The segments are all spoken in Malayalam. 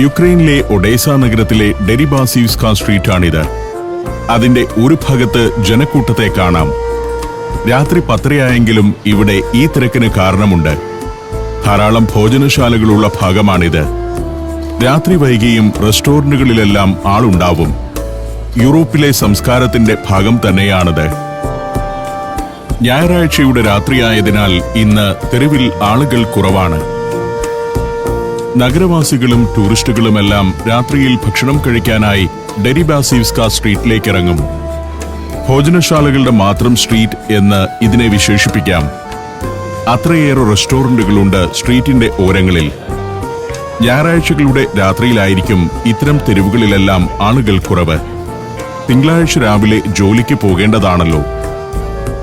യുക്രൈനിലെ ഒഡേസ നഗരത്തിലെ ഡെരിബാസീവ്സ്ക സ്ട്രീറ്റാണിത്. അതിന്റെ ഒരു ഭാഗത്ത് ജനക്കൂട്ടത്തെ കാണാം. രാത്രി പത്തരയായെങ്കിലും ഇവിടെ ഈ തിരക്കിന് കാരണമുണ്ട്. ധാരാളം ഭോജനശാലകളുള്ള ഭാഗമാണിത്. രാത്രി വൈകിയും റെസ്റ്റോറന്റുകളിലെല്ലാം ആളുണ്ടാവും. യൂറോപ്പിലെ സംസ്കാരത്തിന്റെ ഭാഗം തന്നെയാണിത്. ഞായറാഴ്ചയുടെ രാത്രിയായതിനാൽ ഇന്ന് തെരുവിൽ ആളുകൾ കുറവാണ്. നഗരവാസികളും ടൂറിസ്റ്റുകളുമെല്ലാം രാത്രിയിൽ ഭക്ഷണം കഴിക്കാനായി ഡെരിബാസീവ്സ്ക സ്ട്രീറ്റിലേക്ക് ഇറങ്ങും ഭോജനശാലകളുടെ മാത്രം സ്ട്രീറ്റ് എന്ന് ഇതിനെ വിശേഷിപ്പിക്കാം. അത്രയേറെ റെസ്റ്റോറന്റുകളുണ്ട് സ്ട്രീറ്റിന്റെ ഓരങ്ങളിൽ. ഞായറാഴ്ചകളുടെ രാത്രിയിലായിരിക്കും ഇത്തരം തെരുവുകളിലെല്ലാം ആളുകൾ കുറവ്. തിങ്കളാഴ്ച രാവിലെ ജോലിക്ക് പോകേണ്ടതാണല്ലോ.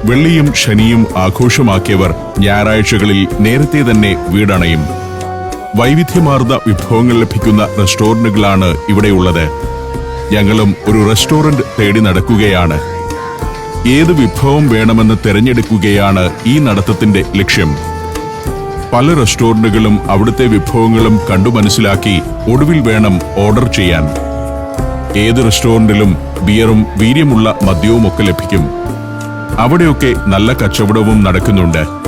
വെള്ളിയും ശനിയും ആഘോഷമാക്കിയവർ ഞായറാഴ്ചകളിൽ നേരത്തെ തന്നെ വീടണയും. വൈവിധ്യമാർന്ന വിഭവങ്ങൾ ലഭിക്കുന്ന റെസ്റ്റോറന്റുകളാണ് ഇവിടെയുള്ളത്. ഞങ്ങളും ഒരു റെസ്റ്റോറന്റ് തേടി നടക്കുകയാണ്. ഏത് വിഭവം വേണമെന്ന് തിരഞ്ഞെടുക്കുകയാണ് ഈ നടത്തത്തിന്റെ ലക്ഷ്യം. പല റെസ്റ്റോറന്റുകളും അവിടുത്തെ വിഭവങ്ങളും കണ്ടു മനസ്സിലാക്കി ഒടുവിൽ വേണം ഓർഡർ ചെയ്യാൻ. ഏത് റെസ്റ്റോറന്റിലും ബിയറും വീര്യമുള്ള മദ്യവുമൊക്കെ ലഭിക്കും. അവിടെയൊക്കെ നല്ല കച്ചവടവും നടക്കുന്നുണ്ട്.